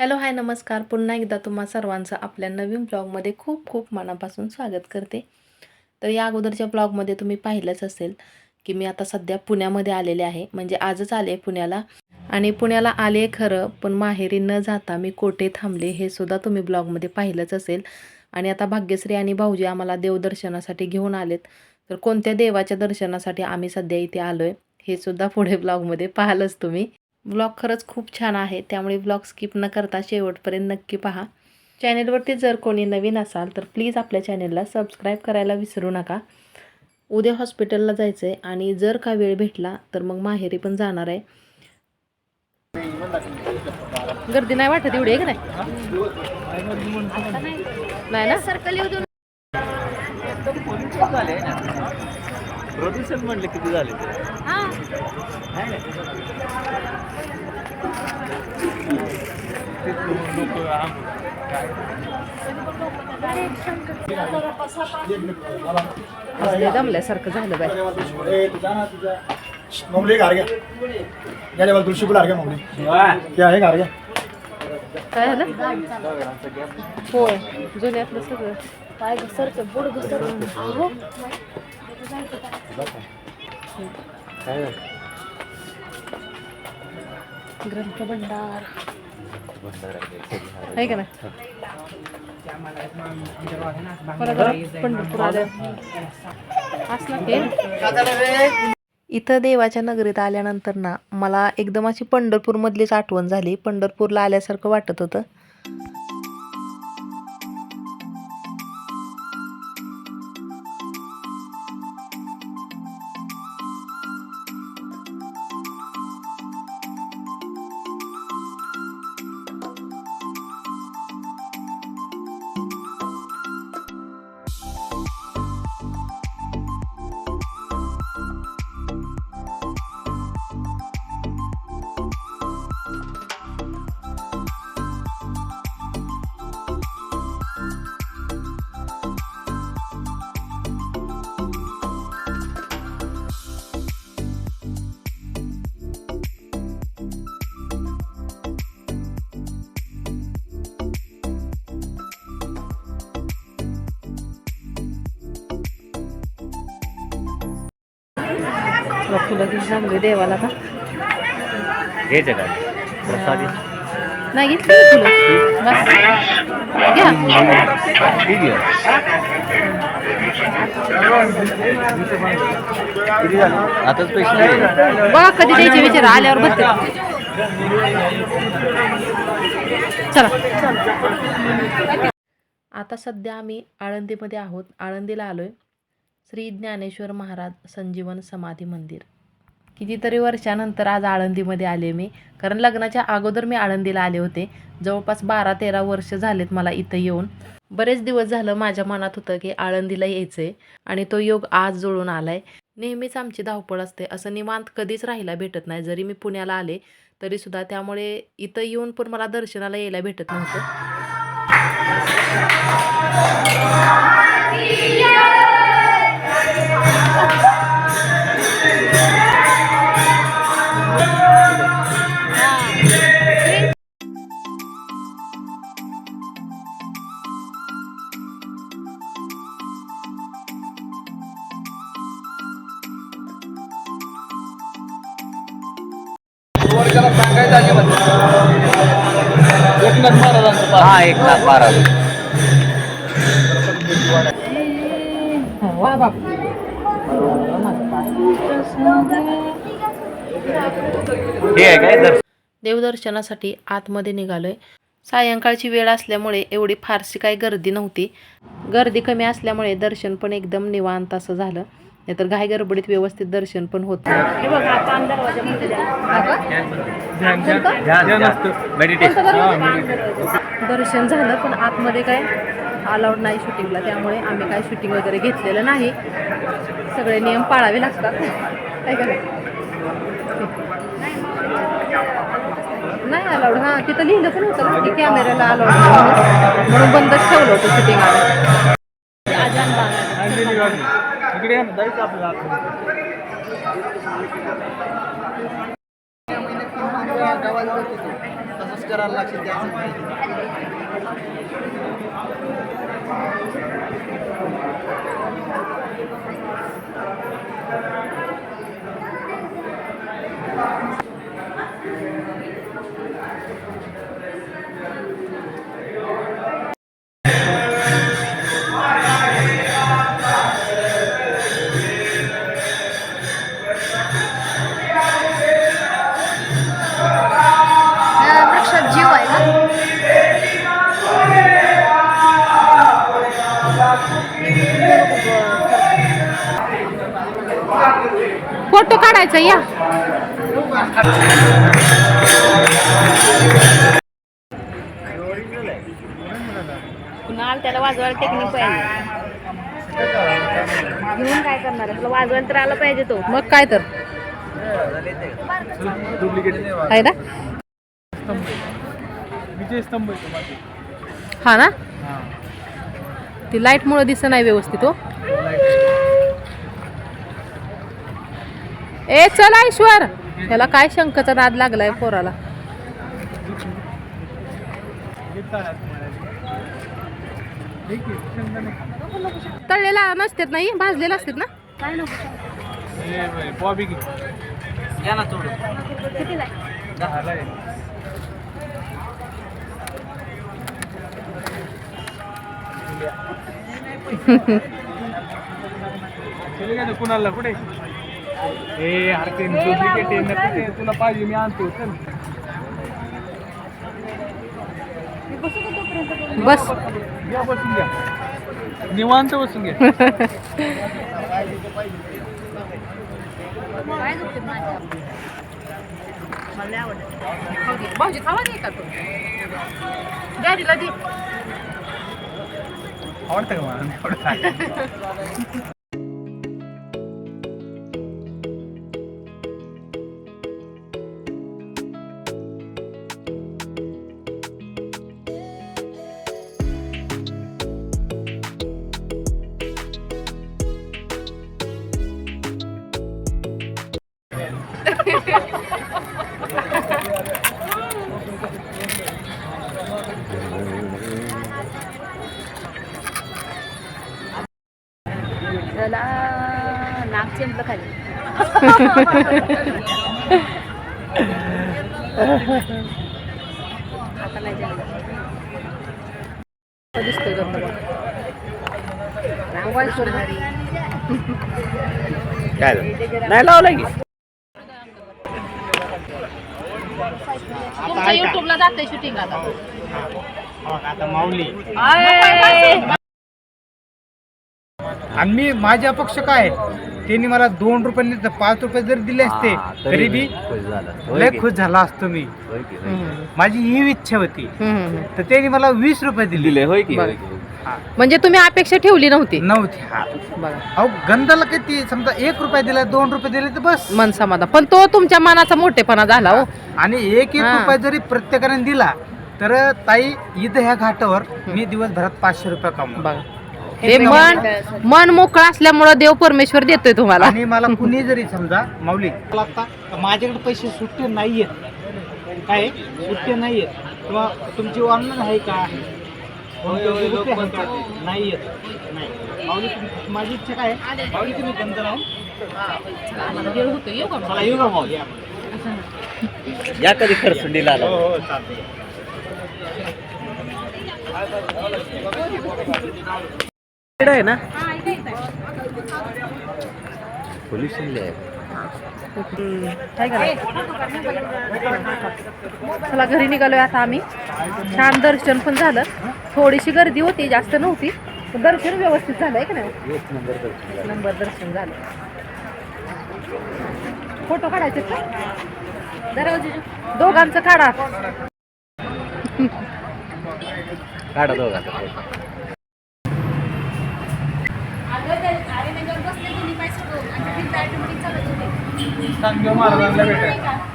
Hello hi नमस्कार. पुन्हा एकदा तुम्हा सर्वांचं आपल्या नवीन ब्लॉगमध्ये खूप खूप मनापासून स्वागत करते. तर या अगोदरच्या ब्लॉगमध्ये तुम्ही पाहिलंच असेल की मी आता सध्या पुण्यामध्ये आलेले आहे. म्हणजे आजच आले पुण्याला. आणि पुण्याला आले खरं पण माहेरी न जाता मी कोठे थांबले हे सुद्धा तुम्ही ब्लॉगमध्ये पाहिलंच असेल. आणि आता भाग्यश्री आणि भाऊजी आम्हाला देवदर्शनासाठी घेऊन आलेत. तर कोणत्या देवाच्या दर्शनासाठी आम्ही सध्या इथे आलो आहे हे सुद्धा पुढे ब्लॉगमध्ये पाहालच तुम्ही. ब्लॉग खरंच खूप छान आहे. त्यामुळे ब्लॉग स्किप न करता शेवटपर्यंत नक्की पहा. चॅनेलवरती जर कोणी नवीन असाल तर प्लीज आपल्या चॅनेलला सबस्क्राईब करायला विसरू नका. उद्या हॉस्पिटलला जायचं आहे आणि जर का वेळ भेटला तर मग माहेरी पण जाणार आहे. गर्दी नाही वाटत एवढी आहे का नाही? नाही ना? सर्कल येऊ देऊ प्रदूषण म्हणलं किती झाले ते? हा. दमल्यासारखं झालं बाय मोगली हार गया या लेवल तुलसी फुल मोगली क्या आहे हार गया काय झालं? होय जुन्यातलं सगळं. पाय घसरते बुड घसर ग्रंथ भंडार आहे का नाही? इथं देवाच्या नगरीत आल्यानंतर ना मला एकदम अशी पंढरपूरमधलीच आठवण झाली. पंढरपूरला आल्यासारखं वाटत होतं. फुलं घेऊन चांगली देवाला का? घ्यायचं का प्रसादी. नाही घेतली का फुलं बस. घ्या. ठीक आहे. किती झाले आताच पैसे नाही. बघा कधी द्यायचे विचार आल्यावर बघते. चला. आता सध्या आम्ही आळंदीमध्ये आहोत. आळंदीला आलोय. श्री ज्ञानेश्वर महाराज संजीवन समाधी मंदिर. कितीतरी वर्षानंतर आज आळंदीमध्ये आले मी. कारण लग्नाच्या अगोदर मी आळंदीला आले होते. जवळपास बारा तेरा वर्ष झालेत मला इथं येऊन. बरेच दिवस झालं माझ्या मनात होतं की आळंदीला यायचं आहे आणि तो योग आज जुळून आलाय. नेहमीच आमची धावपळ असते. असं निवांत कधीच राहायला भेटत नाही. जरी मी पुण्याला आले तरी सुद्धा त्यामुळे इथं येऊन पण मला दर्शनाला यायला भेटत नव्हतं. हा एक लाख बारा वा बाप. हे आहे काय? दर्शन. देवदर्शनासाठी आतमध्ये निघालोय. सायंकाळची वेळ असल्यामुळे एवढी फारशी काही गर्दी नव्हती. गर्दी कमी असल्यामुळे दर्शन पण एकदम निवांत असं झालं. नाहीतर घाई गडबडीत व्यवस्थित दर्शन पण होत. हे बघ, दर्शन झालं पण आतमध्ये काय? अलाउड नाही शूटिंगला त्यामुळे आम्ही काय शूटिंग वगैरे घेतलेलं नाही. सगळे नियम पाळावे लागतात. काय का नाही? नाही अलाउड हां तिथं लिहिलं पण होतं ना की कॅमेऱ्याला अलाउड म्हणून. बंदच ठेवलं होतं शूटिंग आलं इकडे या ना, जायचं आपल्याला आतमध्ये. कसं करायला लागेल त्याचं काढायचा या. कुणाला त्याला वाजवायला टेक्निक पाहिजे. घेऊन काय करणार? तुला वाजवायला तर आलं पाहिजे तो. मग काय तर? आहे ना? हा ना? ती लाइट मुळे दिसत नाही व्यवस्थित हो. ए चल ईश्वर ह्याला काय शंकाचा नाद लागलाय पोराला तळलेला नसतात नाही भाजलेला असतात ना काय कुणाला कुठे ए हरके डुप्लिकेट आहे नको ते तुला पाहिजे मी आणतो चल. बस घ्या बसून घ्या. निवांत बसून घ्या. आवडतं भाऊजी खावा नाही का तू? डॅडीला दे. आवडतं का मला? आवडतं. काय नाही लावलं की. तुमच्या युट्यूबला जाते शूटिंग आता. आता माऊली. आय. आणि मी माझे अपक्ष काय त्यांनी मला दोन रुपयांनी तर पाच रुपये जर दिले असते तरी बी लय खुश झाला असतो मी. माझी ही इच्छा होती. तर त्यांनी मला वीस रुपये दिले. दिले होय की. म्हणजे तुम्ही अपेक्षा ठेवली नव्हती? नव्हती हा. बघा अहो गंधाला किती समजा एक रुपया दिला दोन रुपये दिले तर बस. मन समाधान. पण तो तुमच्या मनाचा मोठेपणा झाला हो. आणि एक एक. रुपया जरी प्रत्येकाने दिला तर ताई इथं ह्या घाटावर मी दिवसभरात पाचशे रुपये कमवतो. बघा ते मन मन मोकळं असल्यामुळं देव परमेश्वर देतोय तुम्हाला. आणि मला कुणी जरी समजा माऊली मला आता माझ्याकडे पैसे सुट्टे नाहीयेत. काय? सुट्टे नाहीयेत. किंवा तुमची ऑनलाईन आहे का? नाहीयेत. नाही. माऊली तुम- माझी इच्छा काय आहे? माऊली तुम्ही? मला येऊ का माऊली? या कधी खरसुंडीला आला? हो हो चालतंय. इकडे आहे ना? करायचं? चला घरी निघालोय आता आम्ही. छान दर्शन पण झालं. थोडीशी गर्दी होती जास्त नव्हती. पण दर्शन व्यवस्थित झालं आहे का नाही? नंबर दर्शन झालं. फोटो काढायचे दोघांचं काढा. काढा दोघांचा महाराजांना भेटायचं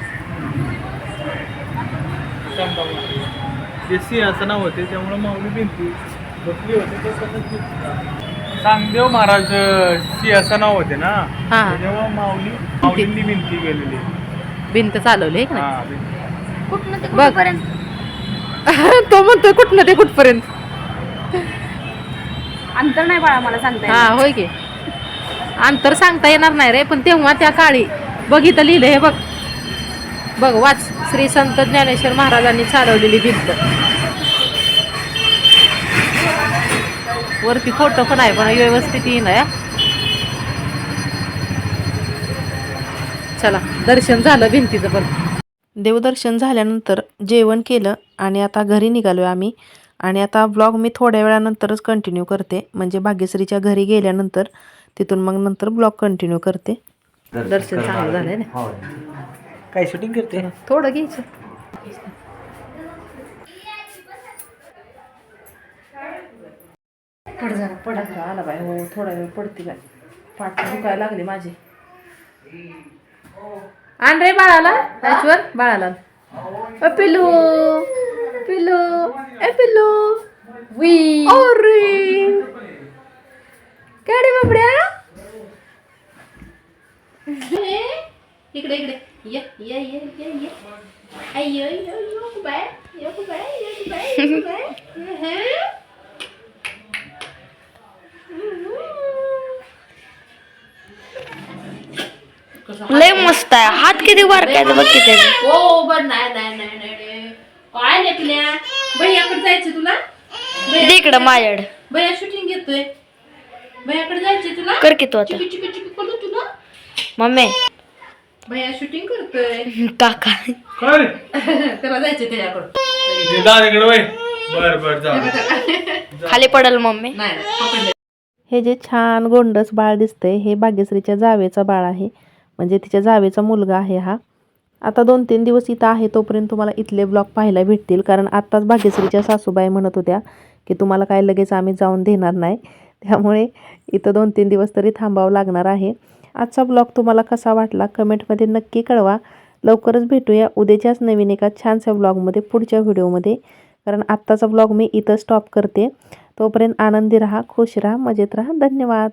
ते सिंहासना होते त्यामुळे माऊली भिंती बसली होते ते सांगदेव महाराज सिंहासना होते ना? हा. तेव्हा माऊली माऊलींनी भिंती. गेलेली भिंत चालवली आहे का हा. कुठनं ते. कुठपर्यंत? तो म्हणतोय कुठनं ते कुठपर्यंत? अंतर नाही बाळा मला सांगता. हा होय की. अंतर सांगता येणार नाही रे पण तेव्हा त्या काळी बघितलं लिहिलं हे बघ. बघ वाच. श्री संत ज्ञानेश्वर महाराजांनी चालवलेली भिंत. वरती फोटो पण आहे पण व्यवस्थित येईन या चला दर्शन झालं भिंतीचं पण. देवदर्शन झाल्यानंतर जेवण केलं आणि आता घरी निघालो आम्ही. आणि आता ब्लॉग मी थोड्या वेळानंतरच कंटिन्यू करते. म्हणजे भाग्यश्रीच्या घरी गेल्यानंतर तिथून मग नंतर ब्लॉग कंटिन्यू करते. दर्शन चांगलं झालंय ना? काय शूटिंग करते? थोडं घ्यायचं. पड जरा पडा आला बाय हो थोडा वेळ पडते बाय पाठ दुखायला लागली माझी. आण रे बाळाला. त्याच्यावर बाळाला. अ पिल्लू. पिल्लू ए पिल्लू वी अरे काय रे बाबड्या इकडे इकडे ये ये ये ये ये अय्यो yo yo bye yo bye yo bye yo bye लय मस्त आहे हात किती बारकायचं बघ किती हो बर नाही नाही नाही नाही. भैयाकडे जायचं तुला? इकडं माझ्याकडे. भैया शूटिंग घेतोय. भैयाकडे जायचंय तुला? कर की तू आता. चिकी चिकी चिकी करतो तुला मम्मी. भैया शूटिंग करतोय. काका. काय? रे त्याला जायचंय त्याच्याकडं. ते दादाकडे वय. बर बर जा खाली पडल मम्मी. नाही नाही पकडलं. हे जे छान गोंडस बाळ दिसतंय हे भाग्यश्रीच्या जावेचा बाळ आहे. म्हणजे तिच्या जावेचा मुलगा आहे हा. आता दोन तीन दिवस इथं आहे तोपर्यंत तुम्हाला इथले ब्लॉग पाहायला भेटतील. कारण आत्ताच भाग्यश्रीच्या सासूबाई म्हणत होत्या की तुम्हाला काय लगेच आम्ही जाऊन देणार नाही. त्यामुळे इथं दोन तीन दिवस तरी थांबावं लागणार आहे. आजचा ब्लॉग तुम्हाला कसा वाटला कमेंटमध्ये नक्की कळवा. लवकरच भेटूया उद्याच्याच नवीन एका छानशा ब्लॉगमध्ये पुढच्या व्हिडिओमध्ये कारण आत्ताचा ब्लॉग मी इथं स्टॉप करते. तोपर्यंत आनंदी राहा खुश राहा मजेत राहा. धन्यवाद.